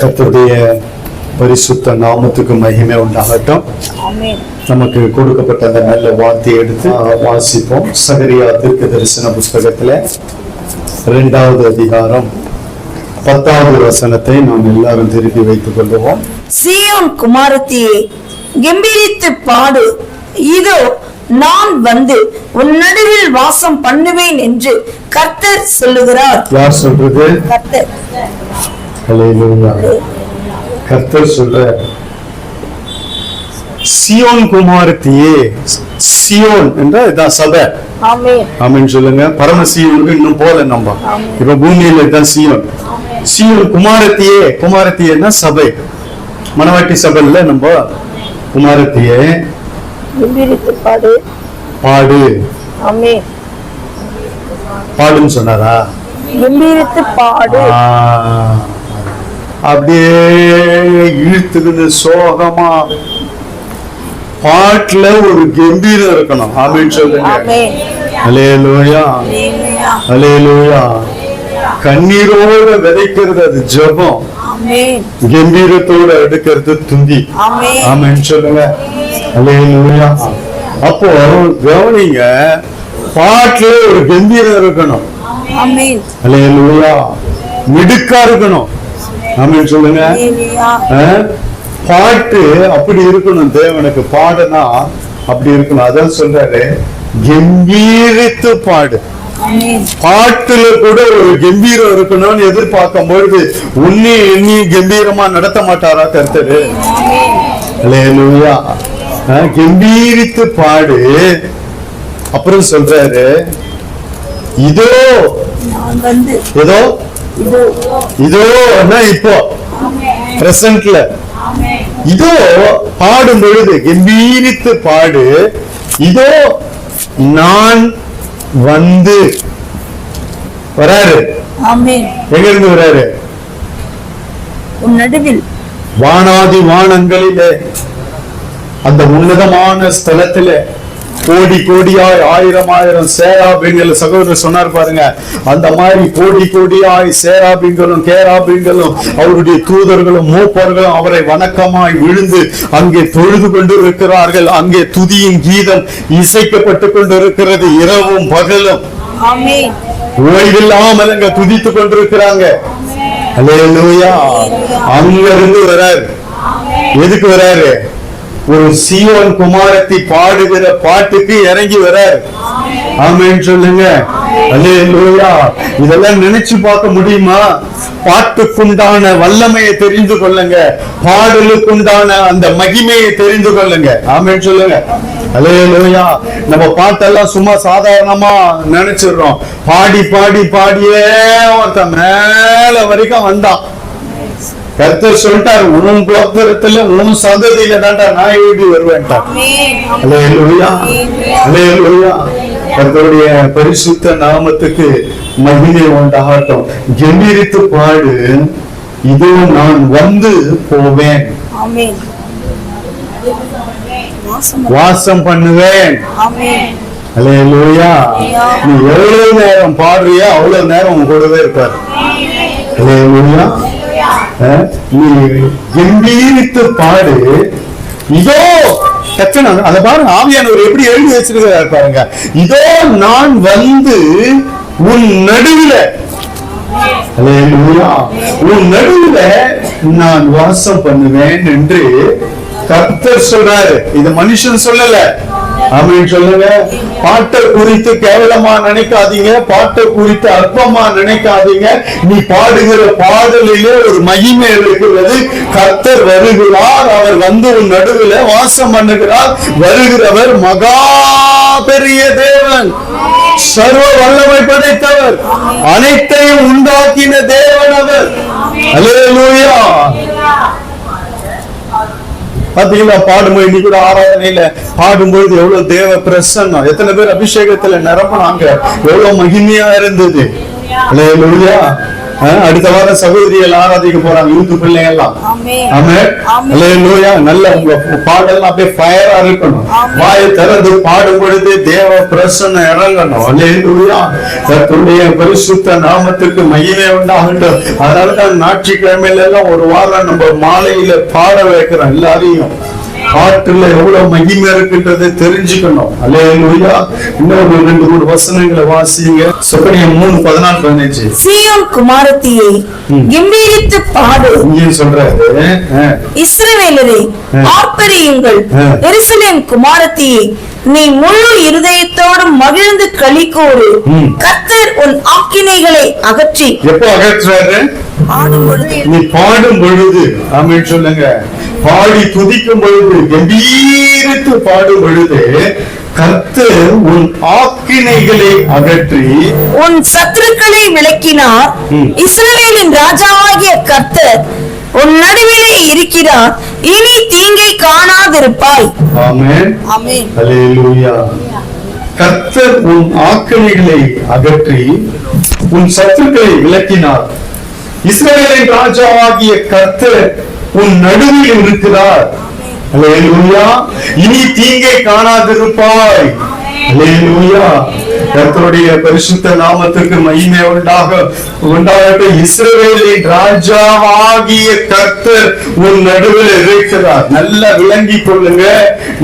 கர்த்தருடைய பரிசுத்த நாமத்துக்கு மகிமை உண்டாகட்டும். நமக்கு கொடுக்கப்பட்ட அந்த நல்ல வார்த்தையை எடுத்து வாசிப்போம். சகரியா தீர்க்க தரிசன புஸ்தகத்துல இரண்டாவது அதிகாரம் பத்தாவது வசனத்தை நாம் எல்லாரும் திருப்பி வைத்துக் கொள்வோம். சீயோன் குமாரத்தியே கம்பீரித்து பாடு. இதோ நான் வந்து உன் நடுவில் வாசம் பண்ணுவேன் என்று கர்த்தர் சொல்லுகிறார். யார் சொல்றது? கர்த்தர். கர்த்தர் சொல்ற சியோன் குமாரத்தியே சியோன் என்றால் இதான் சபை. ஆமென். சொல்லுங்க. பரமசியோனுக்கு இன்னும் போல நம்ம. இப்ப பூமியில தான் சியோன். சியோன் குமாரத்தியே குமாரத்தியேன்னா சபை. மணவாட்டி சபையில நம்ம குமாரத்தியே. பாடு. பாடு. ஆமென் பாடுன்னு சொன்னாரா? கம்பீரித்து பாடு. அப்படியே இழுத்துக்கிட்டு சோகமா பாட்டுல ஒரு கம்பீரம் இருக்கணும். ஆமென் சொல்லுங்க. ஆமென் அலேலூயா ஹalleluya. அலேலூயா கண்ணீரோட விதைக்கிறது அது ஜெபம். கம்பீரத்தோட எடுக்கிறது துந்தி ஆமென் ஆமென் சொல்லுங்க. அப்போ கவனிங்க பாட்டுல ஒரு கம்பீரம் இருக்கணும். மிடுக்கா இருக்கணும். ஆமென் சொல்லுங்க? பாட்டு அப்படி இருக்கணும். தேவனுக்கு பாடுனா அப்படி இருக்கணும். அதான் சொல்றாரு கம்பீரித்து பாடு. பாட்டுல கூட ஒரு கம்பீரம் இருக்கணும்னு எதிர்பார்க்கும் பொழுது உன்னி எண்ணி கம்பீரமா நடத்த மாட்டாரா கர்த்தரு? அல்லேலூயா ஆ, கம்பீரித்து பாடு. அப்புறம் சொல்றாரு இதோ ஏதோ இதோ இப்போ. பிரசன்ட்ல இதோ பாடும் பொழுது கம்பீரித்து பாடு. இதோ நான் வந்து. வராரு. எங்க இருந்து வராரு? நடுவில். வானாதி வானங்களிலே. அந்த உன்னதமான ஸ்தலத்திலே கோடி கோடியாய் ஆயிரம் ஆயிரம் சேராபீன்கள் சகோதரர் சொன்னார் பாருங்க அந்த மாதிரி கோடி கோடியாய் சேராபீன்களும் கேராபீன்களும் அவருடைய தூதர்களும் மூப்பர்களும் அவரை வணக்கமாய் விழுந்து அங்கே தொழுது கொண்டு இருக்கிறார்கள் அங்கே துதியின் கீதம் இசைக்கப்பட்டு கொண்டு இருக்கிறது இரவும் பகலும் ஓய்வில்லாமல் அங்க துதித்து கொண்டிருக்கிறாங்க. அங்க இருந்து வராரு. எதுக்கு வராரு? ஒரு சீவன் குமாரத்தி பாடுகிற பாட்டுக்கு இறங்கி வராரு. ஆமேன்னு சொல்லுங்க. இதெல்லாம் நினைச்சு பார்க்க முடியுமா? பாட்டுக்குண்டான வல்லமையை தெரிந்து கொள்ளுங்க. பாடலுக்குண்டான அந்த மகிமையை தெரிந்து கொள்ளுங்க. ஆமேன்னு சொல்லுங்க. அல்லேலூயா. நம்ம பாட்டெல்லாம் சும்மா சாதாரணமா நினைச்சிடுறோம். பாடி பாடி பாடியே ஒருத்தன் மேல வரைக்கும் வந்தான். கர்த்தர் சொல்லிட்டாரு உன் கோத்திரத்துல உன் சந்ததியில தான்டா நான் அல்லேலூயா அல்லேலூயா கர்த்தருடைய பரிசுத்த நாமத்துக்கு மகிமை உண்டாகட்டும். கம்பீரித்து பாடு இதோ நான் வந்து போவேன். வாசம் பண்ணுவேன். நீ எவ்வளவு நேரம் பாடுறியோ அவ்வளவு நேரம் உன் கூடவே இருப்பார். நீ கம்பீரித்து பாடு. இதோ டக்குனு அதை பாருங்க ஆவியானவர் எப்படி எழுதி வச்சிருக்கிறார் பாருங்க. இதோ நான் வந்து உன் நடுவில். உன் நடுவுல நான் வாசம் பண்ணுவேன் என்று கர்த்தர் சொல்றாரு. இது மனுஷன் சொல்லல. அப்படின்னு சொல்லுங்க. பாட்டை குறித்து கேவலமா நினைக்காதீங்க. பாட்டை குறித்து அற்பமா நினைக்காதீங்க. நீ பாடுகிற பாடலிலே ஒரு மகிமை இருக்கிறது. கர்த்தர் வருகிறார். அவர் வந்து உன் நடுவில் வாசம் பண்ணுகிறார். வருகிறவர் மகா பெரிய தேவன். சர்வ வல்லமை படைத்தவர். அனைத்தையும் உண்டாக்கின தேவன் அவர். அல்லேலூயா பாத்தீங்களா பாடும்போது இன்னைக்கு கூட ஆராதனையில பாடும்பொழுது எவ்வளவு தேவ பிரசன்னம். எத்தனை பேர் அபிஷேகத்துல நிரம்பினாங்க எவ்வளவு மகிமையா இருந்தது. அடுத்த வாரம் சகோதரிகள் ஆராதிக்க போறாங்க யூத்து பிள்ளைங்க எல்லாம் நல்ல உங்க பாடெல்லாம் அப்படியே ஃபயரா இருக்கணும். வாயை திறந்து பாடும் பொழுது தேவ பிரசன்னம் இறங்கணும். அல்லேலூயா கர்த்தருடைய பரிசுத்த நாமத்திற்கு மகிமை உண்டாகட்டும். அதனால தான் ஞாயிற்றுக்கிழமையில எல்லாம் ஒரு வாரம் நம்ம மாலையில பாட வைக்கிறோம் எல்லாரையும். பாட்டுல எவ்வளவு மகிமை இருக்குன்றதை தெரிஞ்சுக்கணும். அல்லேலூயா. இன்னொரு ரெண்டு மூணு வசனங்களை வாசிங்க. சொப்பனியம் மூணு பதினாலு பதினஞ்சு. சீயோன் குமாரத்தியை. கம்பீரித்து பாடு. இங்கேயும் சொல்றாரு. இஸ்ரவேலரே. ஆர்ப்பரியுங்கள். எருசலேம் குமாரத்தியே நீ முழு இருதயத்தோடு மகிழ்ந்து களி கூறு ம். கர்த்தர் உன் ஆக்கினைகளை அகற்றி. எப்போ பொழுது. நீ பாடும் பொழுது. ஆமென் சொல்லுங்க. பாடி துதிக்கும் பொழுது கம்பீரித்து பாடும் பொழுது கர்த்தர் உன் ஆக்கினைகளை அகற்றி உன் சத்துருக்களை விளக்கினார். ம். இஸ்ரவேலின் ராஜாவாகிய கர்த்தர் உன் நடுவிலே இருக்கிறார். இனி தீங்கை காணாதிருப்பாய். ஆமென். ஆமென். அல்லேலூயா கர்த்தர் உன் ஆக்கினைகளை அகற்றி உன் சத்துருக்களை விளக்கினார். இஸ்ரவேலின் ராஜாவாகிய கர்த்தர் உன் நடுவில் இருக்கிறார். இனி தீங்கை காணாதிருப்பாய். அல்லேலூயா கர்த்தருடைய பரிசுத்த நாமத்துக்கு மகிமை உண்டாக. உண்டாகட்டும். இஸ்ரவேலின் ராஜாவாகிய கர்த்தர் உன் நடுவில் இருக்கிறார். நல்லா விளங்கி கொள்ளுங்க.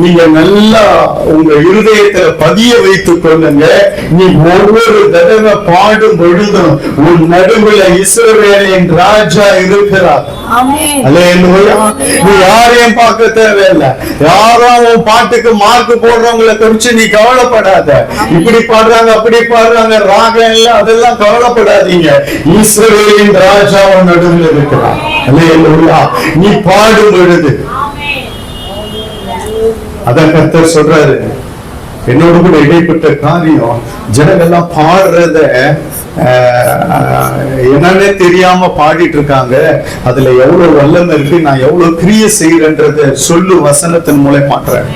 நீங்க நல்லா உங்க இருதயத்துல பதிய வைத்துக் கொள்ளுங்க. நீ ஒவ்வொரு தடவை பாடும் பொழுதும் உன் நடுவில் இஸ்ரவேலின் ராஜா இருக்கிறார். நீ யாரையும் பார்க்க தேவையில்லை. யாரும் பாட்டுக்கு மார்க் போடுறவங்களை குறிச்சு நீ கவலைப்படாத. இப்படி பாடுறாங்க அப்படி பாடுறாங்க ராகம் இல்ல அதெல்லாம் கவலைப்படாதீங்க. ஈஸ்வரின் ராஜாவும் நடுவில் இருக்கிறான். நீ பாடும் பொழுது. அதான் கர்த்தர் சொல்றாரு. என்னோட கூட இடைப்பட்ட காரியம் ஜனங்கள்லாம் பாடுறத என்னன்னே தெரியாம பாடிட்டு இருக்காங்க. அதுல எவ்வளவு வல்லமை இருக்கு நான் எவ்வளவு கிரிய செய்யறன்றத சொல்லு வசனத்தின் மூலம் மாற்றேன்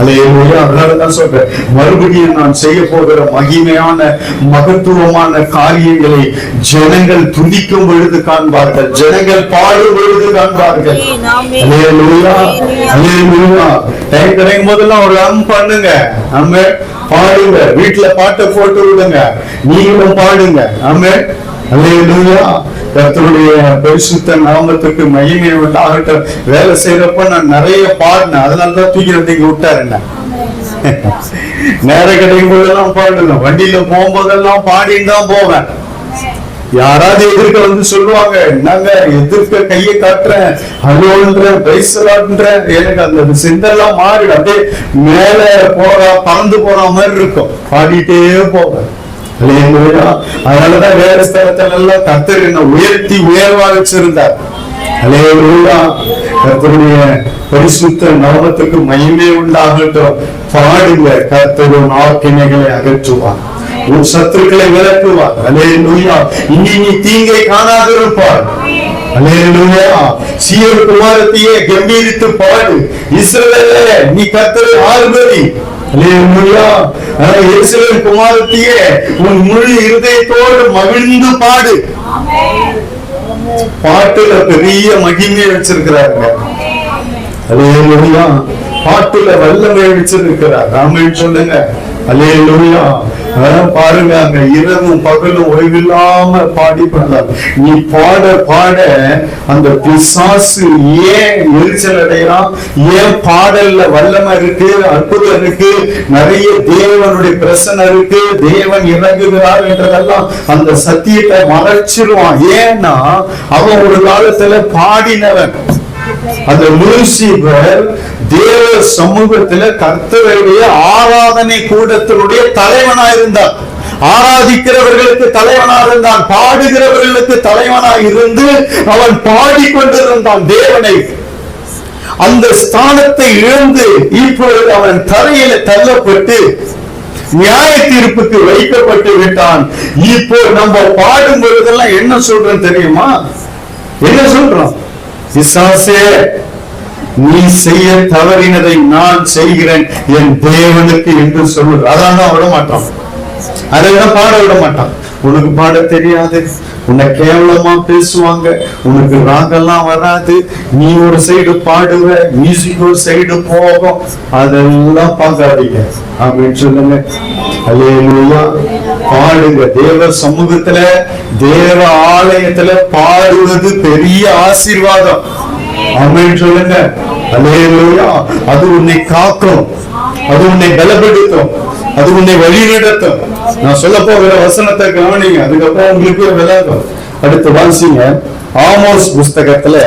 அதனாலதான் சொல்றேன். மறுபடியும் நான் செய்ய போகிற மகிமையான மகத்துவமான காரியங்களை ஜனங்கள் துதிக்கும் பொழுது காண்பார்கள். ஜனங்கள் பாடும் பொழுது காண்பார்கள். டைம் கிடைக்கும் போதெல்லாம் ஒரு அம் பண்ணுங்க. நம்ம பாடுங்க. வீட்டுல பாட்டை போட்டு விடுங்க. நீங்களும் பாடுங்க. ஆமே கத்தருடைய பரிசுத்த நாமத்துக்கு மகிமை உண்டாகட்டும். வேலை செய்யறப்ப நான் நிறைய பாடினேன். அதனாலதான் தான் தூக்கி இங்க விட்டாரு என்ன? நேரம் கிடைக்கும் போதெல்லாம் பாடுவேன் வண்டியில போகும்போதெல்லாம் பாடின்னு தான் போவேன். யாராவது எதிர்க்க வந்து சொல்லுவாங்க என்னங்க எதிர்க்க கையை காட்டுறேன் அலோன்றேன் பேசலான்றேன் எனக்கு அந்த சிந்தெல்லாம் மாறிடும். அப்படியே மேல போற பறந்து போற மாதிரி இருக்கும். பாடிட்டே போவேன். அதனாலதான் வேற ஸ்தலத்துல எல்லாம் கர்த்தர் என்ன உயர்த்தி உயர்வா வச்சிருந்தார் அல்லேலூயா கர்த்தருடைய பரிசுத்த நாமத்துக்கு மயமே உண்டாகட்டும் பாடுங்க கர்த்தரும் ஆக்கினைகளை அகற்றுவார் உன் சத்துருக்களை விளக்குவார் அல்லேலூயா இனி நீ தீங்கை காணாதிருப்பார் நூயா சீயோன் குமாரத்தையே கம்பீரித்து பாடு இஸ்ரேலே நீ கர்த்தரை ஆர்வதி குமாரத்தையே உன் முழு இருதயத்தோடு மகிழ்ந்து பாடு. பாட்டுல பெரிய மகிமையை வச்சிருக்கிறாங்க அல்லேலூயா பாட்டுல வல்லமை வச்சிருக்கிறார் ராமன் சொல்லுங்க. அலே அதான் பாருங்க அங்க இரவும் பகலும் ஓய்வில்லாம பாடி பண்ணலாம் நீ பாட பாட அந்த பிசாசு ஏன் எரிச்சல் அடைகிறான்? ஏன் பாடல்ல வல்லமை இருக்கு அற்புதம் இருக்கு நிறைய தேவனுடைய பிரசனை இருக்கு தேவன் இறங்குகிறார் என்றதெல்லாம் அந்த சத்தியத்தை மறைச்சிருவான். ஏன்னா அவன் ஒரு காலத்துல பாடினவன். அந்த லூசிபர் தேவ சமூகத்துல கர்த்தருடைய ஆராதனை கூடத்தினுடைய தலைவனா இருந்தார். ஆராதிக்கிறவர்களுக்கு தலைவனா இருந்தான். பாடுகிறவர்களுக்கு தலைவனா இருந்து அவன் பாடிக்கொண்டிருந்தான் தேவனை. அந்த ஸ்தானத்தை இழந்து இப்பொழுது அவன் தரையில தள்ளப்பட்டு நியாய தீர்ப்புக்கு வைக்கப்பட்டு விட்டான். இப்போ நம்ம பாடும் பொழுதெல்லாம் என்ன சொல்றோம் தெரியுமா? என்ன சொல்றோம்? பிசாசே நீ செய்ய தவறினதை நான் செய்கிறேன். என் தேவனுக்கு என்று சொல்லு அதான் தான் விட மாட்டான் அதை விட பாட விட மாட்டான் உனக்கு பாட தெரியாது. உன்னை கேவலமா பேசுவாங்க. உனக்கு ராகெல்லாம் வராது. நீ ஒரு சைடு பாடுவ. மியூசிக் ஒரு சைடு போகும். அதெல்லாம் பார்க்காதீங்க. அப்படின்னு சொல்லுங்க அல்லேலூயா. பாடுங்க. தேவ சமூகத்துல தேவ ஆலயத்துல பாடுவது பெரிய ஆசீர்வாதம். அப்படின்னு சொல்லுங்க அல்லேலூயா. அது உன்னை காக்கும். அது உன்னை பலப்படுத்தும். அது உன்னை வழிநடத்தும். நான் சொல்ல போகிற வசனத்தை கவனிங்க. அதுக்கப்புறம் உங்களுக்கு விளங்கும் அடுத்து வாசிங்க. ஆமோஸ் புஸ்தகத்துல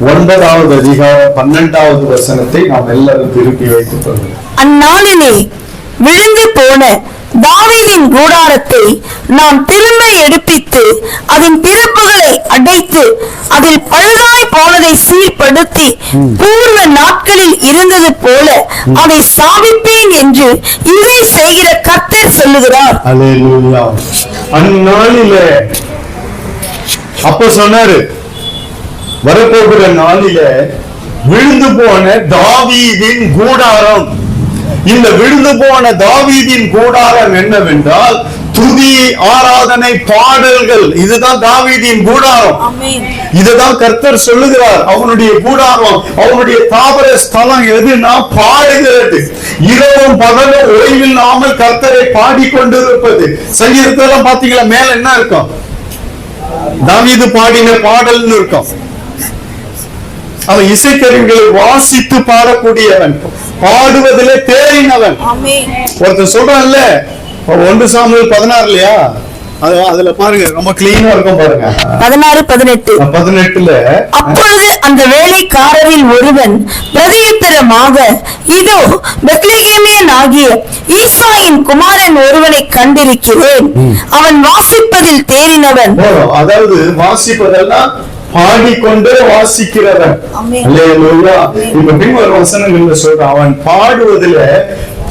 ஒன்பதாவது அதிகாரம் பன்னெண்டாவது வசனத்தை நாம் எல்லாரும் திருப்பி வைத்துக் கொள்வோம். அந்நாளிலே விழுந்து போன தாவீதின் கூடாரத்தை நாம் திரும்ப எடுப்பித்து அதன் திறப்புகளை அடைத்து அதில் பழுதாய் போனதை சீர்படுத்தி பூர்வ நாட்களில் இருந்தது போல அதை ஸ்தாபிப்பேன் என்று இதை செய்கிற கர்த்தர் சொல்லுகிறார். அந்நாளிலே அப்ப சொன்னாரு வரப்போகிற நாளில விழுந்து போன தாவீதின் கூடாரம். இந்த விழுந்து போன தாவீதின் கூடாரம் என்னவென்றால் துதி ஆராதனை பாடல்கள் இதுதான் தாவீதின் கூடாரம். இதுதான் கர்த்தர் சொல்லுகிறார் அவனுடைய கூடாரம் அவனுடைய தாவர ஸ்தலம் எதுனா பாடுகிறது. இரவும் பகலும் ஓய்வில்லாமல் கர்த்தரை பாடிக்கொண்டிருப்பது. சங்கீதத்தெல்லாம் பாத்தீங்களா மேல என்ன இருக்கும்? தாவீது பாடின பாடல்னு இருக்கும். அவன் இசைக்கருவிகளை வாசித்து பாடக்கூடியவன். பாடுவதிலே தேறினவன். ஒருத்தன் சொல்றான்ல ஒன்று சாமுவேல் பதினாறு இல்லையா? அது அதுல பாருங்க ரொம்ப கிளீனா இருக்கும் பாருங்க. பதினாறு பதினெட்டு. பதினெட்டுல அப்பொழுது அந்த வேலைக்காரரில் ஒருவன் பிரதியுத்தரமாக இதோ பெத்லகேமியன் ஆகிய ஈசாயின் குமாரன் ஒருவனை கண்டிருக்கிறேன். அவன் வாசிப்பதில் தேறினவன். அதாவது வாசிப்பதெல்லாம் பாடிக்கொண்டே வாசிக்கிறவன். இப்ப பின்வரும் வசனங்கள்ல சொல்றான் அவன் பாடுவதில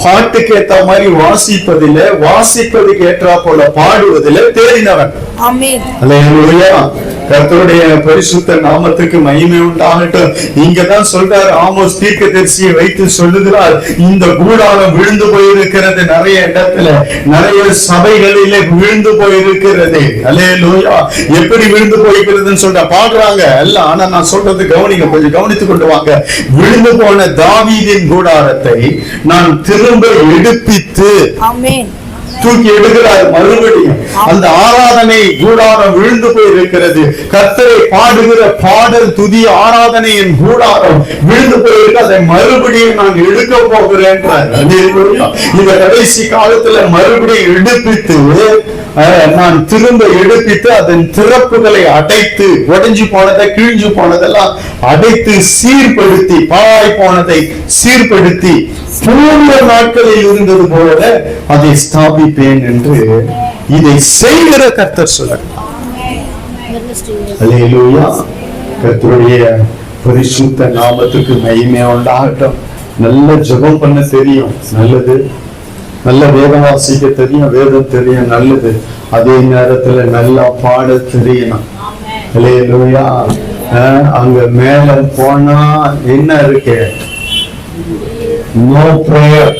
பாட்டுக்கு ஏத்த மாதிரி வாசிப்பதில வாசிப்பதுக்கு ஏற்றா போல பாடுவதில தேறினவன். கர்த்தருடைய பரிசுத்த நாமத்துக்கு மகிமை உண்டாகட்டும். இங்க தான் சொல்றார் ஆமோஸ் தீர்க்கதரிசியை வைத்து சொல்லுகிறார் இந்த கூடாரம் விழுந்து போயிருக்கிறது நிறைய இடத்துல நிறைய சபைகளிலே விழுந்து போயிருக்கிறது. அல்லேலூயா. எப்படி விழுந்து போயிருக்கிறதுன்னு சொல்ற பாக்குறாங்க எல்லாம் ஆனா நான் சொல்றது கவனிங்க கொஞ்சம் கவனித்து கொண்டு வாங்க. விழுந்து போன தாவீதின் கூடாரத்தை நான் திரும்ப எடுப்பித்து தூக்கி எடுக்கிறார் மறுபடியும் அந்த ஆராதனை கூடாரம் விழுந்து போயிருக்கிறது. கத்தரை பாடுகிற பாடல் துதி ஆராதனையின் கூடாரம் விழுந்து போயிருக்கு. அதை மறுபடியும் நான் எடுக்க போகிறேன் இந்த கடைசி காலத்துல மறுபடியும் எடுப்பித்து நான் திரும்ப எடுப்பித்து அதன் திறப்புகளை அடைத்து உடைஞ்சு போனதை கிழிஞ்சு போனதெல்லாம் அடைத்து சீர்படுத்தி பாழாய் போனதை சீர்படுத்தி பூர்வ நாட்களில் இருந்தது போல அதை ஸ்தாபிப்பேன் என்று இதை செய்கிற கர்த்தர் சொல்லுங்க கர்த்தருடைய பரிசுத்த நாமத்துக்கு மகிமை உண்டாகட்டும். நல்ல ஜெபம் பண்ண தெரியும். நல்லது. நல்ல வேதம் வாசிக்க தெரியும் வேதம் தெரியும் நல்லது. அதே நேரத்துல நல்லா பாட தெரியணும். அஹ், அங்க மேல போனா என்ன இருக்கு? நோ ப்ரேயர்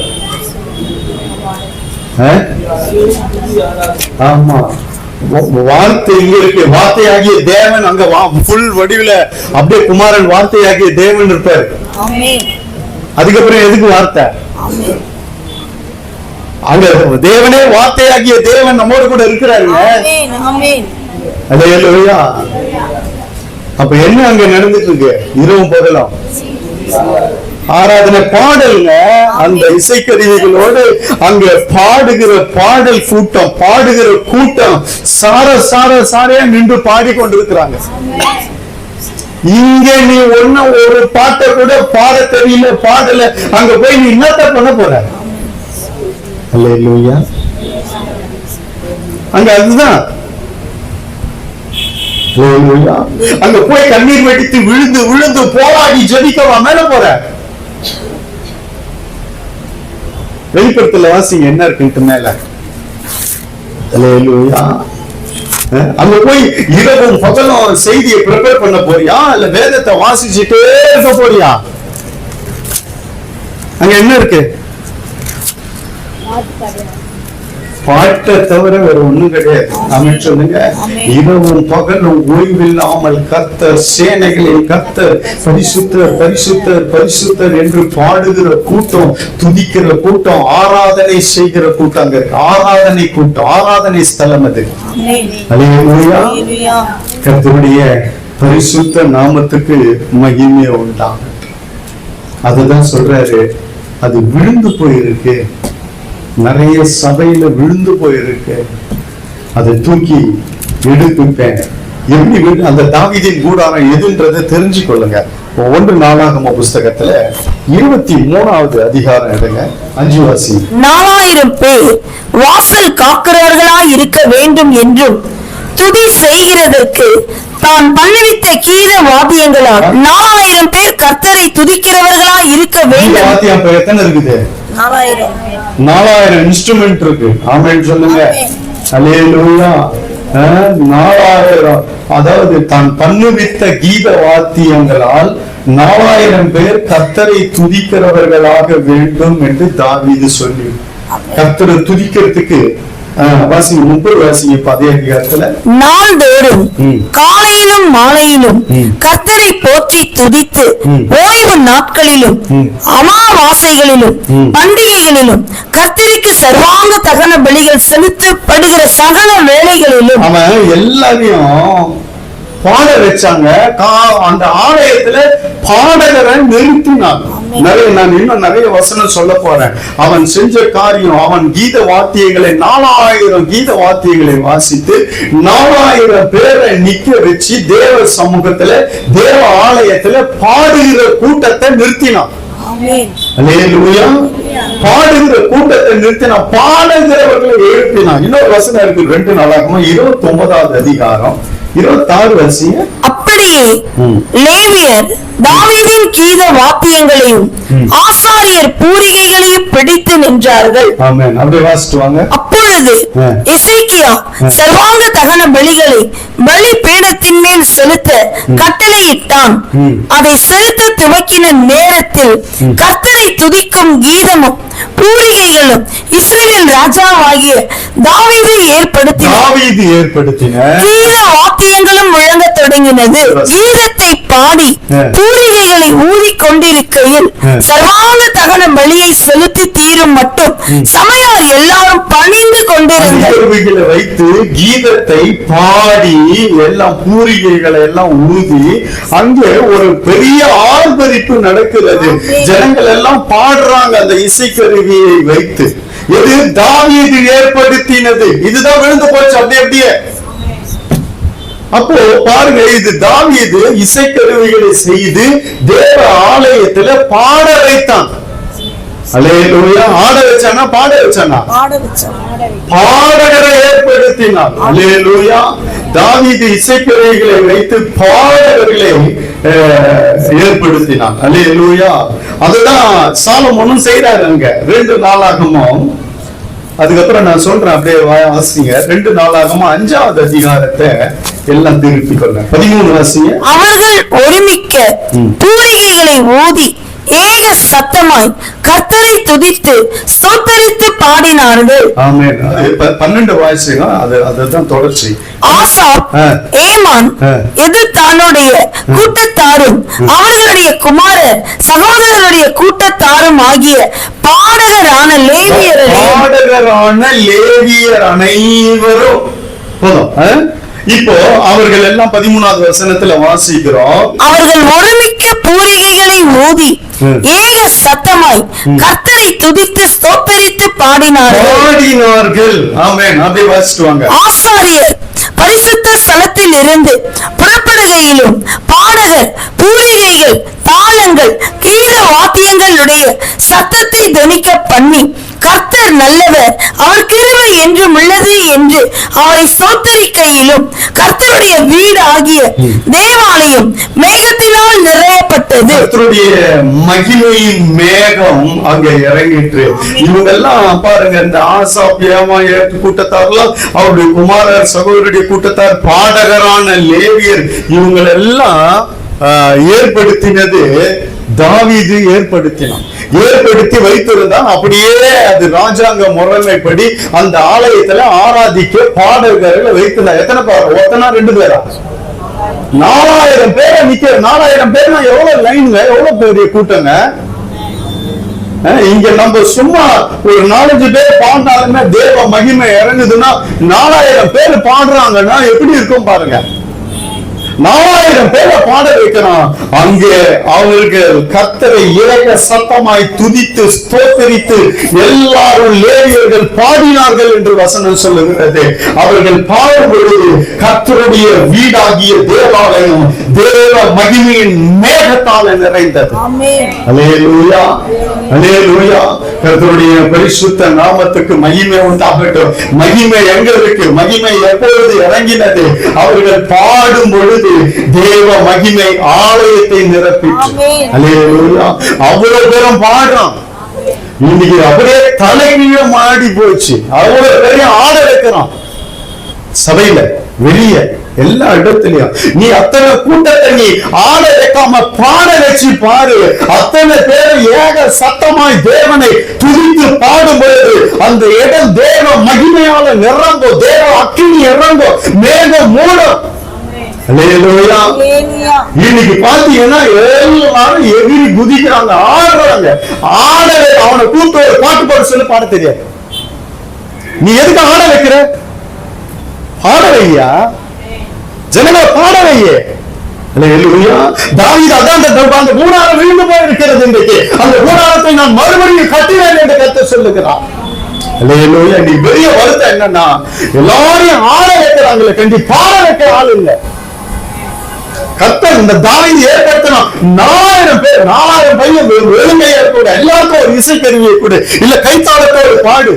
ஆமா. வார்த்தை இங்க இருக்கு. வார்த்தையாகிய தேவன் அங்க ஃபுல் வடிவுல அப்படியே குமாரன் வார்த்தையாகிய தேவன் இருப்பாரு. அதுக்கப்புறம் எதுக்கு வார்த்தை? அங்க தேவனே வார்த்தையாகிய தேவன் நம்மோடு கூட இருக்கிறாருங்க அல்லேலூயா அப்ப என்ன அங்க நடந்துட்டு இருக்கு? இரவும் பகலும். ஆராதனை பாடல்ங்க அந்த இசைக்கருவிகளோடு அங்க பாடுகிற பாடல் கூட்டம் பாடுகிற கூட்டம் சார சார சாரையா நின்று பாடிக்கொண்டிருக்கிறாங்க. இங்க நீ ஒண்ணு ஒரு பாட்டை கூட பாட தெரியல பாடல அங்க போய் நீ என்னத்த பண்ண போற? அல்லேலூயா அங்க அதுதான். அங்க போய் கண்ணீர் வெடித்து விழுந்து விழுந்து போராடி ஜெபிக்கவா? மேல போற. வெளிப்படுத்தல வாசிங்க என்ன இருக்குன்ட்டு மேல. அங்க போய் இரவும் பகலும் செய்தியை ப்ரிப்பேர் பண்ண போறியா? இல்ல வேதத்தை வாசிச்சுட்டே இருக்க போறியா? அங்க என்ன இருக்கு? பாட்டை தவிர வேற ஒண்ணும் கிடையாது. ஆமென் சொல்லுங்க. இரவும் பகலும் ஓய்வில்லாமல் கர்த்தர் சேனைகளில் கர்த்தர் பரிசுத்தர் பரிசுத்தர் பரிசுத்தர் என்று பாடுகிற கூட்டம் துதிக்கிற கூட்டம் ஆராதனை செய்கிற கூட்டம் ஆராதனை கூட்டம் ஆராதனை ஸ்தலம் அது. அல்லேலூயா கர்த்தருடைய பரிசுத்த நாமத்துக்கு மகிமை உண்டாகும் அதுதான் சொல்றாரு. அது விழுந்து போயிருக்கு. நிறைய சபையில விழுந்து போயிருக்கு. அதை தூக்கி எடுத்துப்பேன் எப்படி அந்த தாவீதின் கூடாரம் எதுன்றதை தெரிஞ்சு கொள்ளுங்க ஒன்று நாளாகம புஸ்தகத்துல இருபத்தி மூணாவது அதிகாரம் எடுங்க. அஞ்சு வாசி. நாலாயிரம் பேர் வாசல் காக்கிறவர்களாய் இருக்க வேண்டும் என்றும் துதி செய்கிறதற்கு தான் பண்ணுவித்த கீத வாத்தியங்களால் நாலாயிரம் பேர் கர்த்தரை துதிக்கிறவர்களாய் இருக்க வேண்டும். வாத்தியம் இருக்குது? நாலாயிரம். நாலாயிரம் இன்ஸ்ட்ருமெண்ட் இருக்கு. ஆமென் சொல்லுங்க. அல்லேலூயா. அஹ், நாலாயிரம். அதாவது தான் பண்ணுவித்த கீத வாத்தியங்களால் நாலாயிரம் பேர் கர்த்தரை துதிக்கிறவர்களாக வேண்டும் என்று தாவீது சொல்லி. கர்த்தரை துதிக்கிறதுக்கு வாசிங்க முப்பது வாசிங்க அதிகாரத்துல நாள்தோறும். காலையிலும் மாலையிலும். கர்த்தரை போற்றி துதித்து. ஓய்வு நாட்களிலும். அமாவாசைகளிலும். பண்டிகைகளிலும் கர்த்தருக்கு சர்வாங்க தகன பலிகள் செலுத்தப்படுகிற சகல வேளைகளிலும் அவன் எல்லாரையும் பாட வச்சாங்க அந்த ஆலயத்துல பாடகரை நிறுத்தினான் நிறைய நான் இன்னும் நிறைய வசனம் சொல்ல போறேன். அவன் செஞ்ச காரியம் அவன் கீத வாத்தியங்களை நாலாயிரம் கீத வாத்தியங்களை வாசித்து நாலாயிரம் பேரை நிக்க வச்சு தேவ சமூகத்துல தேவ ஆலயத்துல பாடுகிற கூட்டத்தை நிறுத்தினான். பாடுகிற கூட்டத்தை நிறுத்தினா பாடுகிறவர்களை எழுப்பினான். இன்னொரு வசனம் இருக்கு ரெண்டு நாளாகமா இருபத்தி ஒன்பதாவது அதிகாரம் இருபத்தி ஆறு வரிசைய அப்படியே ம். லேவியர் தாவீதின் கீத வாத்தியங்களையும். ஆசாரியர் பூரிகைகளையும் பிடித்து நின்றார்கள். அப்பொழுது ஆ. சர்வாங்க தகன பலிகளை பலி பீடத்தின் மேல் செலுத்த கட்டளையிட்டான். அதை செலுத்த துவக்கின நேரத்தில் ம். கர்த்தரை துதிக்கும் கீதமும் பூரிகைகளும் இஸ்ரவேல் ராஜாவாகிய தாவீதை ஏற்படுத்தின. ஏற்படுத்தின. கீத வாத்தியங்களும் முழங்கத் தொடங்கினது. கீதத்தை பாடி. பூரிகைகளை ஊதிக் கொண்டிருக்கையில். சர்வாங்க தகன பலியை செலுத்தி தீரும் மட்டும் சமையார் எல்லாரும் பணிந்து அதிகர்விகளை வைத்து கீதத்தை பாடி எல்லாம் பூரிகைகளை எல்லாம் ஊதி அங்கே ஒரு பெரிய ஆர்ப்பரிப்பு நடக்கிறது. ஜனங்கள் எல்லாம் பாடுறாங்க அந்த இசைக்கருவியை வைத்து. இது தாவீது ஏற்படுத்தினது? இதுதான் விழுந்து போச்சு. அப்படியே அப்படியே. அப்போ பாருங்க இது தாவீது இசைக்கருவிகளை செய்து தேவ ஆலயத்துல பாட வைத்தான். அல்லேலூயா ஆட வச்சானா பாட வச்சானா? பாடகரை ஏற்படுத்தினார். அல்லேலூயா தாவீது இசைக்கருவிகளை வைத்து பாடகர்களை அஹ், ஏற்படுத்தினான் அல்லேலூயா அதுதான் சாலமோனும் செய்யறாரு அங்க. ரெண்டு நாளாகமும் அதுக்கப்புறம் நான் சொல்றேன் அப்படியே வாசிங்க ரெண்டு நாளாகமும் அஞ்சாவது அதிகாரத்தை எல்லாம் திருப்பி கொள்ள பதிமூணு வாசிங்க. அவர்கள் ஒருமிக்க ம். பூரிகைகளை ஊதி ஏக சத்தமாய் கர்த்தரை துதித்து ஸ்தோத்தரித்து பாடினார்கள். ஆமென். பன்னெண்டு வாசிங்க அது அதுதான் தொடர்ச்சி. ஆசாப். ஏமான். எதிர்த்தானுடைய கூட்டத்தாரும் அவர்களுடைய குமாரர் சகோதரருடைய கூட்டத்தாரும் ஆகிய பாடகரான லேவியரை பாடகரான லேவியர் அனைவரும். போதும்? இப்போ அவர்கள் எல்லாம் பதிமூணாவது வசனத்துல வாசிக்கிறோம். அவர்கள் ஒருமிக்க பூரிகைகளை ஊதி. ஏக சத்தமாய் கர்த்தரை துதித்து ஸ்தோத்தரித்து பாடினார்கள். பாடினார்கள். ஆமென். அப்படியே வாசிட்டு வாங்க. ஆசாரியர் பரிசுத்த ஸ்தலத்தில் இருந்து புறப்படுகையிலும் பாடகர் பூரிகைகள் தாளங்கள் கீத வாத்தியங்களுடைய சத்தத்தை துணிக்க பண்ணி கர்த்தர் நல்லவர் அவர் கிருபை என்றும் உள்ளது என்று அவரை ஸ்தோத்தரிக்கையிலும் கர்த்தருடைய வீடு ஆகிய தேவாலயம் மேகத்தினால் நிறையப்பட்டது. கர்த்தருடைய மகிமையின் மேகம் அங்க இறங்கிட்டு இவங்க எல்லாம் பாருங்க இந்த ஆசாப் ஏமா ஏற்று கூட்டத்தார்லாம் அவருடைய குமாரர் சகோதரருடைய கூட்டத்தார் பாடகரான லேவியர் இவங்களெல்லாம் ஆஹ், ஏற்படுத்தினது தாவிது ஏற்படுத்தினான். ஏற்படுத்தி வைத்திருந்தான். அப்படியே அது ராஜாங்க முறைமைப்படி அந்த ஆலயத்துல ஆராதிக்க பாடகர்களை வைத்திருந்தார். எத்தனை பேர்? ஒத்தனா ரெண்டு பேரா? நாலாயிரம் பேரை நிக்க நாலாயிரம் பேர்னா எவ்வளவு லைனுங்க எவ்வளவு பெரிய கூட்டங்க? இங்க நம்ம சும்மா ஒரு நாலஞ்சு பேர் பாடினாலுமே தேவ மகிமை இறங்குதுன்னா நாலாயிரம் பேர் பாடுறாங்கன்னா எப்படி இருக்கும் பாருங்க? நாலாயிரம் பேரை பாட வைக்கிறான் அங்கே அவருக்கு கத்தரை இறக்க சத்தமாய் துதித்து ஸ்தோத்தரித்து எல்லாரும் லேவியர்கள் பாடினார்கள் என்று வசனம் சொல்லுகிறது. அவர்கள் பாடும் பொழுது கத்தருடைய வீடாகிய தேவாலயம் தேவ மகிமையின் மேகத்தால நிறைந்தது. அல்லேலூயா அல்லேலூயா கர்த்தருடைய பரிசுத்த நாமத்துக்கு மகிமை உண்டாகட்டும். மகிமை எங்க இருக்கு? மகிமை எப்பொழுது இறங்கினது? அவர்கள் பாடும் பொழுது தேவ மகிமை ஆலயத்தை. அல்லேலூயா அவ்வளவு பேரும் பாடுறோம் இன்னைக்கு அப்படியே தலைகீழ மாடி போச்சு. அவ்வளவு பெரிய ஆட வைக்கிறோம் சபையில வெளிய எல்லா இடத்துலயும். நீ அத்தனை கூட்டத்தை நீ ஆட வைக்காம பாட வச்சு பாரு. அத்தனை பேர் ஏக சத்தமாய் தேவனை துதித்து பாடும் பொழுது அந்த இடம் தேவ மகிமையால நிரம்பும். தேவ அக்கினி இறங்கும். மேகம் அல்லேலூயா இன்னைக்கு பாத்தீங்கன்னா எல்லாரும் எகிரி குதிக்கிறாங்க. ஆடுறாங்க. ஆட அவனை கூப்பிட்டு ஒரு பாட்டு பாட சொல்லி பாட தெரியாது. நீ எதுக்கு ஆட வைக்கிற? பாட வையா? ஜனங்களை பாட வையே. விழுந்து போய் இருக்கிறது இன்றைக்கு. அந்த கூடாரத்தை நான் மறுபடியும் கட்டினேன் என்று கத்த சொல்லுகிறான் பெரிய வருத்தம் என்னன்னா எல்லாரையும் ஆட வைக்கிறாங்களே கண்டி பாட வைக்க ஆள் இல்லை. கர்த்தர் இந்த தாவீது ஏற்படுத்தணும் நாலாயிரம் பேர் நாலாயிரம் பையன் வெறுமையா கூட எல்லாருக்கும் ஒரு இசைக்கருவியை கொடு. இல்ல கைத்தாளத்தோடு பாடு.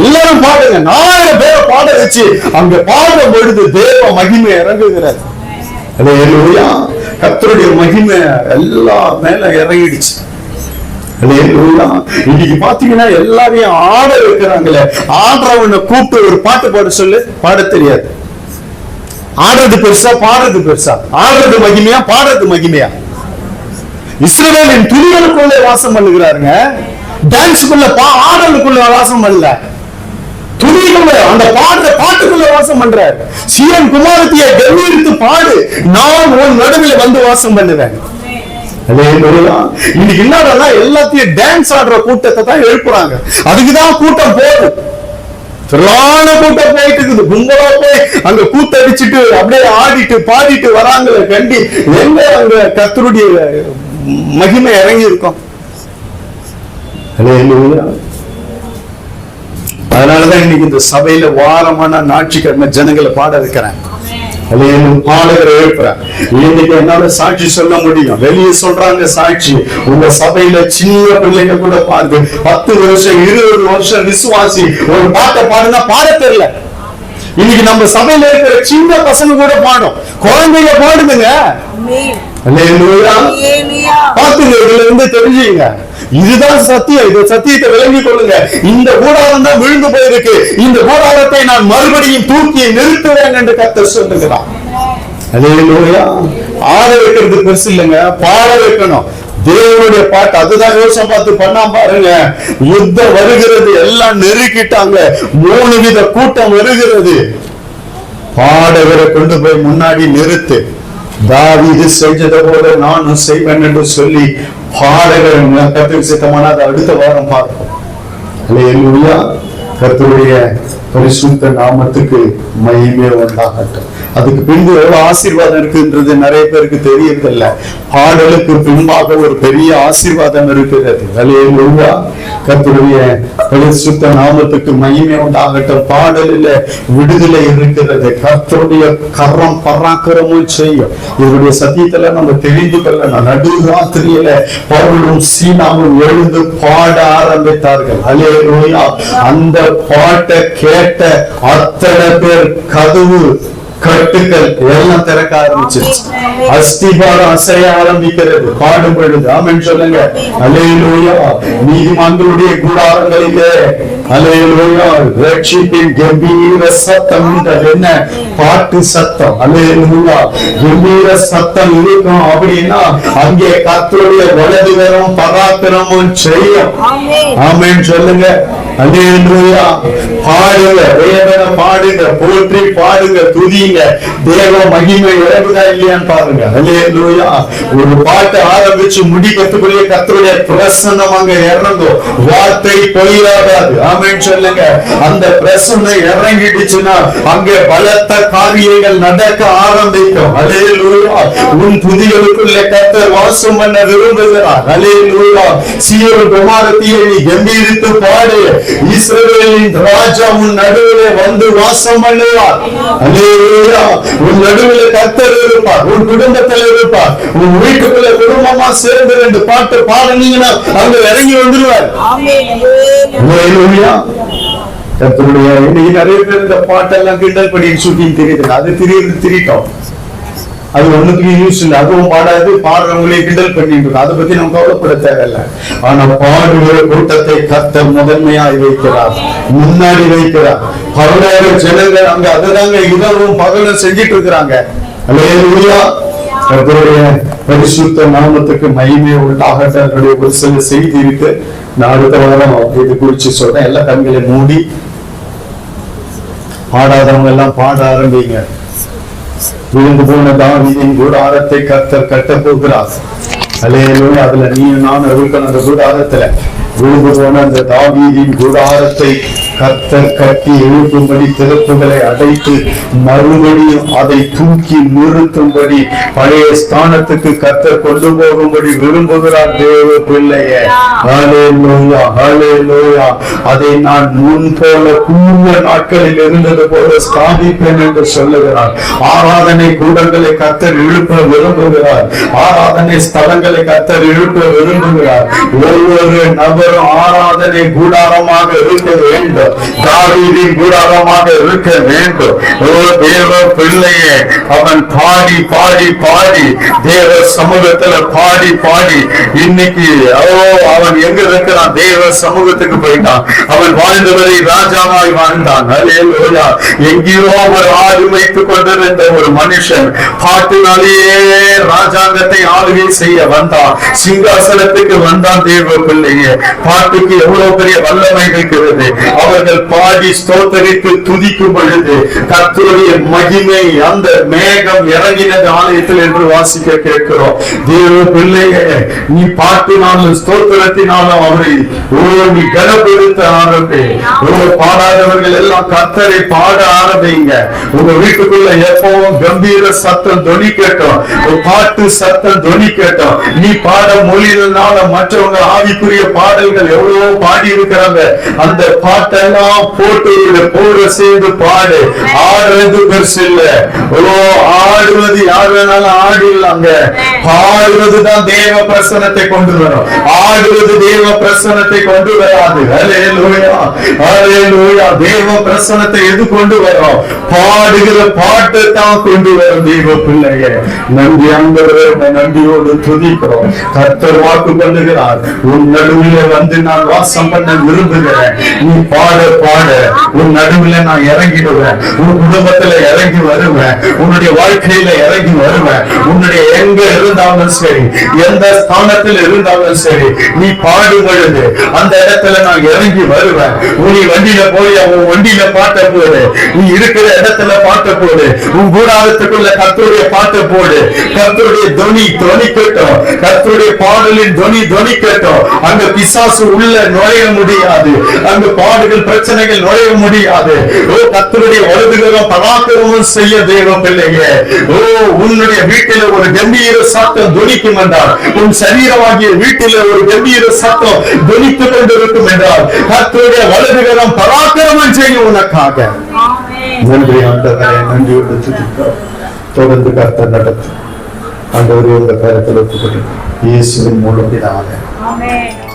எல்லாரும் பாடுங்க. நாலாயிரம் பேரை பாட வச்சு அங்க பாடும் பொழுது தேவ மகிமை இறங்குகிறது. அல்லேலூயா கத்தருடைய மகிமை எல்லா மேல இறங்கிடுச்சு. இன்னைக்கு பாத்தீங்கன்னா எல்லாரையும் ஆட வைக்கிறாங்களே. ஆடுறவனை கூப்பிட்டு ஒரு பாட்டு பாட சொல்லு. பாட தெரியாது. ஆடுறது பெருசா பாடுறது பெருசா. ஆடுறது மகிமையா பாடுறது மகிமையா? இஸ்ரேலின் துணிகளுக்குள்ளே வாசம் பண்ணுகிறாருங்க டான்ஸுக்குள்ள பா ஆடலுக்குள்ள வாசம் பண்ணல துணிக்குள்ள அந்த பாடுற பாட்டுக்குள்ள வாசம் பண்றாரு. சீரன் குமாரத்திய கம்பீரித்து பாடு நான் உன் நடுவில் வந்து வாசம் பண்ணுவேன். அல்லேலூயா. இன்னைக்கு என்னடா எல்லாத்தையும் டான்ஸ் ஆடுற கூட்டத்தை தான் எழுப்புறாங்க. அதுக்குதான் கூட்டம் போகுது. திரளான கூட்டம் போயிட்டு இருக்குது கும்பலா போய் அங்க கூத்தடிச்சிட்டு அப்படியே ஆடிட்டு பாடிட்டு வராங்களே கண்டி எங்க அங்க கத்தருடைய மகிமை இறங்கி இருக்கும். அதனாலதான் இன்னைக்கு இந்த சபையில வாரமான ஞாயிற்றுக்கிழமை ஜனங்களை பாட வைக்கிறேன். பாடகரை எழுப்புறேன் இன்னைக்கு என்னால சாட்சி சொல்ல முடியும். வெளியே சொல்றாங்க சாட்சி. உங்க சபையில சின்ன பிள்ளைங்க கூட பாருங்க பத்து வருஷம் இருபது வருஷம் விசுவாசி. ஒரு பாட்டை பாடுனா பாட தெரியல. இன்னைக்கு நம்ம சபையில இருக்கிற சின்ன பசங்க கூட பாடும். குழந்தைங்க பாடுதுங்க. பாத்துங்க இதுல இருந்து தெரிஞ்சுங்க. இதுதான் சத்தியம். இந்த சத்தியத்தை விளங்கி கொள்ளுங்க. இந்த கூடாரம் தான் விழுந்து போயிருக்கு. இந்த கூடாரத்தை நான் மறுபடியும் தூக்கி நிறுத்துவேன் என்று கத்தர் சொல்லுகிறான் அல்லேலூயா ஆட வைக்கிறது பெருசு இல்லைங்க பாட வைக்கணும். தேவனுடைய பாட்டு அதுதான் யோசனை பார்த்து பண்ணா பாருங்க. யுத்தம் வருகிறது எல்லாம் நெருக்கிட்டாங்க. மூணு வித கூட்டம் வருகிறது. பாடகரை கொண்டு போய் முன்னாடி நிறுத்து. தாவீது செஞ்சதை போல நானும் செய்வேன் என்று சொல்லி பாடகர் கத்திற்கு சித்தமான அதை அடுத்த வாரம் பார்ப்போம். அல்லேலூயா கர்த்தருடைய பரிசுத்த நாமத்துக்கு மையமே உண்டாகட்டும். அதுக்கு பின்பு எவ்வளவு ஆசீர்வாதம் இருக்குன்றது நிறைய பேருக்கு தெரியறதில்ல. பாடலுக்கு பின்பாக ஒரு பெரிய ஆசீர்வாதம் இருக்கிறது. அல்லேலூயா கத்துடைய பரிசுத்த நாமத்துக்கு மகிமை உண்டாகட்டும். பாடலில் விடுதலை இருக்கிறது. கத்தருடைய கரம் பராக்கிரமும் செய்யும். இவருடைய சத்தியத்துல நம்ம தெரிந்து கொள்ளணும். நடுராத்திரியில பவுலும் சீனாவும் எழுந்து பாட ஆரம்பித்தார்கள். அலே அந்த பாட்டை கேட்ட அத்தனை பேர் கதவு கட்டுக்கள் எல்லாம் திறக்க ஆரம்பிச்சிருச்சு. அஸ்திபாரம் அசைய ஆரம்பிக்கிறது. பாடும் பொழுது ஆமென் சொல்லுங்க. அலேலூயா நீதிமான்களுடைய கூடாரங்களிலே அலேலூயா ரட்சிப்பின் கம்பீர சத்தம் என்ன? பாட்டு சத்தம். அலேலூயா கம்பீர சத்தம் இருக்கும் அப்படின்னா அங்கே கர்த்தருடைய வலது கரம் பராக்கிரமும் செய்யும் ஆமென் சொல்லுங்க. பாடுங்க தேவனை பாடுங்க போற்றி பாடுங்க துதிங்க. தேவ மகிமை இறங்குதா இல்லையான்னு பாருங்க. அல்லேலூயா. ஒரு பாட்டை ஆரம்பிச்சு முடிக்கிறதுக்குள்ளே கத்தருடைய பிரசன்னம் அங்க இறங்கும். வார்த்தை பொய்யாகாது. ஆமென் சொல்லுங்க. அந்த பிரசன்னம் இறங்கிடுச்சுன்னா அங்கே பலத்த காரியங்கள் நடக்க ஆரம்பிக்கும். அல்லேலூயா. உன் புதிகளுக்குள்ள கத்தர் வாசம் பண்ண விரும்புகிறார். அல்லேலூயா. சீயோன் குமாரத்தியை நீ கம்பீரித்து பாடு. இஸ்ரவேலின் ராஜா உன் நடுவிலே வந்து வாசம் பண்ணுவார். அல்லேலூயா. உன் நடுவிலே கத்தர் இருப்பார். உன் குடும்பத்தில் இருப்பார். உன் வீட்டுக்குள்ள குடும்பமா சேர்ந்து ரெண்டு பாட்டு பாடுனீங்கன்னா அங்க இறங்கி வந்துருவார் கத்தருடைய இன்னைக்கு நிறைய பேர் இந்த பாட்டெல்லாம் கிண்டல் பண்ணி சுத்தி தெரியுது. அது திரியிறது திரிட்டோம். அது ஒண்ணுக்கு யூஸ் இல்லை. அதுவும் பாடாது பாடுறவங்களே கிண்டல் பண்ணிட்டு இருக்கு. அதை பத்தி நம்ம கவலைப்பட தேவையில்லை. ஆனா பாடுகிற கூட்டத்தை கத்த முதன்மையாய் வைக்கிறார். முன்னாடி வைக்கிறார். பல்லாயிரம் ஜனங்கள் அங்க அதுதாங்க இரவும் பகலும் செஞ்சிட்டு இருக்கிறாங்க. அல்லேலூயா பரிசுத்த நாமத்துக்கு மகிமை உண்டாகட்ட என்னுடைய ஒரு சில செய்தி இருக்கு. நான் அடுத்த வாரம் இது குறிச்சு சொல்றேன். எல்லா கண்களை மூடி பாடாதவங்க எல்லாம் பாட ஆரம்பிங்க. விழுந்து போன தாவிதின் கூடாரத்தை கர்த்தர் கட்ட போகிறார் அலையிலும் அதுல நீ நான் இருக்கணும் அந்த கூடாரத்துல. விழுந்து போன அந்த தாவீதின் கூடாரத்தை கர்த்தர் கட்டி எழுப்பும்படி திறப்புகளை அடைத்து மறுபடியும் அதை தூக்கி நிறுத்தும்படி பழைய ஸ்தானத்துக்கு கர்த்தர் கொண்டு போகும்படி விரும்புகிறார் தேவ பிள்ளையே. ஹalleluya ஹalleluya. அதை நான் முன் போல பூர்வ நாட்களில் இருந்தது போல ஸ்தாபிப்பேன் என்று சொல்லுகிறார். ஆராதனை கூடங்களை கர்த்தர் எழுப்ப விரும்புகிறார். ஆராதனை ஸ்தலங்களை கர்த்தர் எழுப்ப விரும்புகிறார். ஒவ்வொரு நபரும் ஆராதனை கூடாரமாக இருக்க வேண்டும். தாவீதின் கூடாரமாக இருக்க வேண்டும். ஓ தேவ பிள்ளையே அவன் பாடி பாடி பாடி தேவ சமூகத்துல பாடி பாடி. இன்னைக்கு ஓ அவன் எங்க இருக்கிறான்? தேவ சமூகத்துக்கு போயிட்டான். அவன் வாழ்ந்தவரை ராஜாவாய் வாழ்ந்தான். அல்லேலூயா எங்கேயோ ஒரு ஆடு வைத்துக் கொண்டிருந்த ஒரு மனுஷன் பாட்டினாலேயே ராஜாங்கத்தை ஆளுகை செய்ய வந்தான். சிங்காசனத்துக்கு வந்தான் தேவ பிள்ளையே. பாட்டுக்கு எவ்வளவு பெரிய வல்லமை இருக்கிறது. அவர்கள் பாடி ஸ்தோத்தரித்து துதிக்கும் பொழுது கத்துடைய மகிமை அந்த மேகம் இறங்கினது ஆலயத்தில் என்று வாசிக்க கேட்கிறோம். தேவ பிள்ளைய நீ பாட்டினாலும் ஸ்தோத்திரத்தினாலும் அவரை ஓ நீ கனப்படுத்த ஆரம்பி. ஓ பாடாதவர்கள் எல்லாம் கத்தரை பாட ஆரம்பிங்க. உங்க வீட்டுக்குள்ள எப்பவும் கம்பீர சத்தம் தொனி கேட்டோம் பாட்டு சத்தம் தொனிக்கட்டும் நீ பாட மொழியினால மற்றவங்க ஆவிக்குரிய பாடல்கள் எவ்வளவோ பாடி இருக்கிறாங்க அந்த எல்லாம் போட்டு விடு, போட சேர்ந்து பாடு. ஆடுறது பெருசு இல்ல. ஓ ஆடுவது யார் வேணாலும் ஆடிடலாங்க. பாடுவதுதான் தேவ பிரசனத்தை கொண்டு வரும். ஆடுவது தேவ பிரசனத்தை கொண்டு வராது. ஹalleluya ஹalleluya. தேவ பிரசனத்தை எது கொண்டு வரும்? பாடுகிற பாட்டு தான் கொண்டு வரும் தேவ பிள்ளைங்க நன்றி ஆண்டவரே உம்மை நன்றியோடு துதிக்கிறோம். கர்த்தர் வாக்கு பண்ணுகிறார். உன் நடுவில் வந்து நான் வாசம் பண்ண விரும்புகிறேன். நீ பாடு பாட உன் நடுவில் நான் இறங்கிடுவேன். உன் குடும்பத்துல இறங்கி வருவேன். உன்னுடைய வாழ்க்கையில இறங்கி வருவேன். உன்னுடைய எங்க இருந்தாலும் சரி எந்த ஸ்தானத்தில் இருந்தாலும் சரி நீ பாடும் பொழுது அந்த இடத்துல நான் இறங்கி வருவேன். நீ வண்டியில போய் உன் வண்டியில பாட்ட போடு நீ இருக்கிற இடத்துல பாட்ட போடு உன் கூடாரத்துக்குள்ள கத்தருடைய பாட்டை போடு. கத்தருடைய துணி துணிக்கட்டும். கத்தருடைய பாடலின் துணி துணிக்கட்டும். அங்க பிசாசு உள்ள நுழைய முடியாது. அங்க பாடுகள் பிரச்சனைகள் நுழைய முடியாது. ஓ கர்த்தருடைய வலதுகரம் பராக்கிரமும் செய்ய தேவ பிள்ளையே ஓ உன்னுடைய வீட்டில ஒரு கம்பீர சத்தம் துணிக்கும் என்றால் உன் சரீரமாகிய வீட்டில ஒரு கம்பீர சத்தம் துணித்துக் கொண்டிருக்கும் என்றால் கர்த்தருடைய வலதுகரம் பராக்கிரமம் செய்யும் உனக்காக. நன்றி ஆண்டவரே துதிக்கிறோம் தொடர்ந்து கர்த்தர் நடத்தும். ஆண்டவரே உங்க கருத்தில் ஒப்புக்கொண்டு இயேசுவின் மூலம் Amen.